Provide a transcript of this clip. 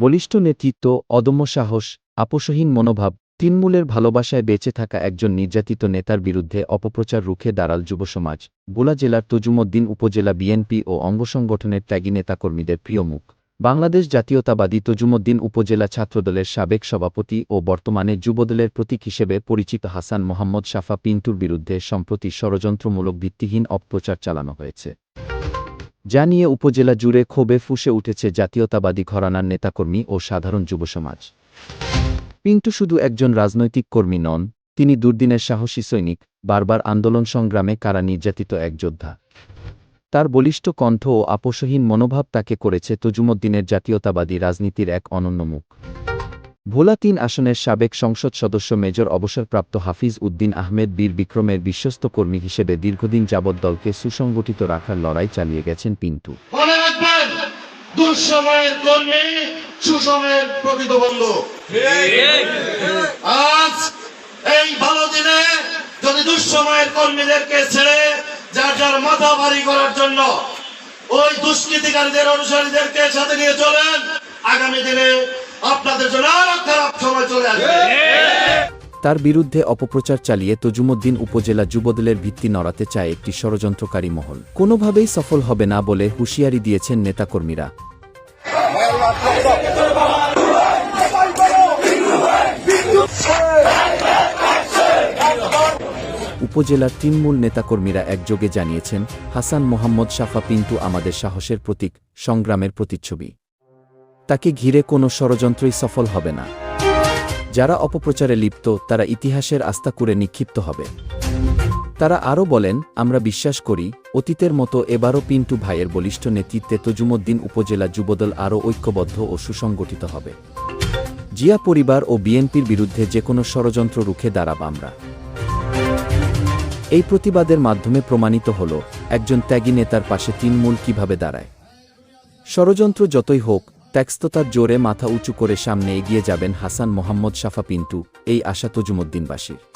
বলিষ্ঠ নেতৃত্ব, অদম্য সাহস, আপোষহীন মনোভাব, তৃণমূলের ভালোবাসায় বেঁচে থাকা একজন নির্যাতিত নেতার বিরুদ্ধে অপপ্রচার রুখে দাঁড়াল যুবসমাজ বোলা জেলার তজুমদ্দিন উপজেলা বিএনপি ও অঙ্গসংগঠনের ত্যাগী নেতাকর্মীদের প্রিয় মুখ। বাংলাদেশ জাতীয়তাবাদী তজুমদ্দিন উপজেলা ছাত্রদলের সাবেক সভাপতি ও বর্তমানে যুবদলের প্রতীক হিসেবে পরিচিত হাসান মোহাম্মদ সাফা পিন্টুর বিরুদ্ধে সম্প্রতি ষড়যন্ত্রমূলক ভিত্তিহীন অপপ্রচার চালানো হয়েছে। যা নিয়ে উপজেলা জুড়ে ক্ষোভে ফুসে উঠেছে জাতীয়তাবাদী ঘরানার নেতাকর্মী ও সাধারণ যুবসমাজ পিন্টু শুধু একজন রাজনৈতিক কর্মী নন, তিনি দুর্দিনের সাহসী সৈনিক, বারবার আন্দোলন সংগ্রামে কারা নির্যাতিত এক যোদ্ধা। তার বলিষ্ঠ কণ্ঠ ও আপোষহীন মনোভাব তাকে করেছে তজুমদ্দিনের জাতীয়তাবাদী রাজনীতির এক অনন্য মুখ। ভোলা তিন আসনের সাবেক সংসদ সদস্য মেজর অবসরপ্রাপ্ত হাফিজ উদ্দিন আহমেদ বীর বিক্রমের বিশ্বস্ত কর্মী হিসেবে দীর্ঘদিন যাবৎ দলকে সুসংগঠিত রাখার লড়াই চালিয়ে গেছেন পিন্টু। দুঃসময়ের আজ এই ভালো দিনে যদি দুঃসময়ের কর্মীদেরকে ছেড়ে যার যার মাথা ভারী করার জন্য ওই দুষ্কৃতিকারীদের, অনুসারীদেরকে সাথে নিয়ে চলেন, আগামী দিনে আপনাদের তার বিরুদ্ধে অপপ্রচার চালিয়ে তজুমদ্দিন উপজেলা যুবদলের ভিত্তি নড়াতে চায় একটি ষড়যন্ত্রকারী মহল। কোনোভাবেই সফল হবে না বলে হুঁশিয়ারি দিয়েছেন নেতাকর্মীরা। উপজেলার তৃণমূল নেতাকর্মীরা একযোগে জানিয়েছেন, হাসান মোহাম্মদ সাফা পিন্টু আমাদের সাহসের প্রতীক, সংগ্রামের প্রতিচ্ছবি। তাকে ঘিরে কোনো ষড়যন্ত্রই সফল হবে না। যারা অপপ্রচারে লিপ্ত, তারা ইতিহাসের আস্থা করে নিক্ষিপ্ত হবে। তারা আরও বলেন, আমরা বিশ্বাস করি, অতীতের মতো এবারও পিন্টু ভাইয়ের বলিষ্ঠ নেতৃত্বে তজুমুদ্দিন উপজেলা যুবদল আরও ঐক্যবদ্ধ ও সুসংগঠিত হবে। জিয়া পরিবার ও বিএনপির বিরুদ্ধে যে কোনো ষড়যন্ত্র রুখে দাঁড়াব আমরা। এই প্রতিবাদের মাধ্যমে প্রমাণিত হল, একজন ত্যাগী নেতার পাশে তৃণমূল কীভাবে দাঁড়ায়। ষড়যন্ত্র যতই হোক ত্যাগস্ততার জোরে মাথা উঁচু করে সামনে এগিয়ে যাবেন হাসান মোহাম্মদ সাফা পিন্টু, এই আশা তজুমদ্দিনবাসীর।